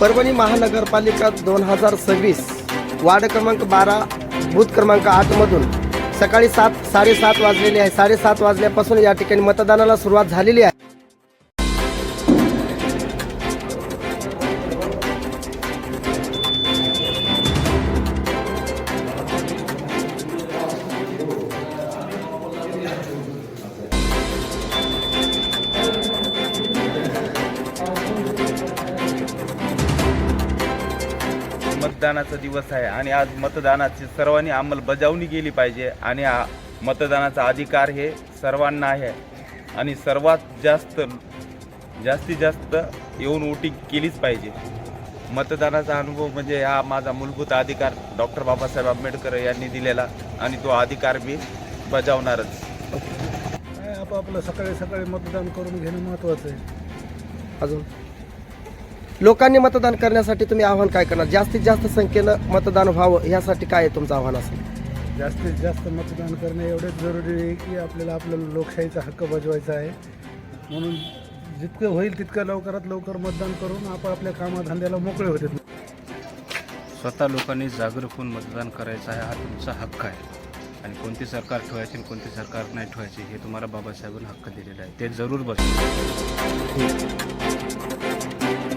परभणी महानगरपालिका दोन हजार सव्वीस वार्ड क्रमांक बारा बूथ क्रमांक आठमधून सकाळी सात साडेसात वाजलेले आहे. साडेसात वाजल्यापासून या ठिकाणी मतदानाला सुरुवात झालेली आहे. मतदानाचा दिवस आहे आणि आज मतदानाची सर्वांनी अंमलबजावणी केली पाहिजे आणि हा मतदानाचा अधिकार हे सर्वांना आहे. आणि सर्वात जास्त जास्तीत जास्त येऊन वोटिंग केलीच पाहिजे. मतदानाचा अनुभव म्हणजे हा माझा मूलभूत अधिकार डॉक्टर बाबासाहेब आंबेडकर यांनी दिलेला आणि तो अधिकार मी बजावणारच. आपापलं सकाळी सकाळी मतदान करून घेणं महत्त्वाचं आहे? अजून? लोकांनी मतदान करण्यासाठी तुम्ही आव्हान काय करणार? जास्तीत जास्त संख्येनं मतदान व्हावं यासाठी काय आहे तुमचं आव्हान असेल जास्तीत जास्त मतदान करणे एवढेच जरुरी आहे की आपल्याला आपला लोकशाहीचा हक्क बजवायचा आहे. म्हणून जितकं होईल तितकं लवकरात लवकर मतदान करून आपण आपल्या कामाधंद्याला मोकळे होते स्वतः लोकांनी जागरूक होऊन मतदान करायचं आहे हा तुमचा हक्क आहे. आणि कोणते सरकार ठेवायचे आणि कोणते सरकार नाही ठेवायचे हे तुम्हाला बाबासाहेबांनी हक्क दिलेला आहे. ते जरूर बस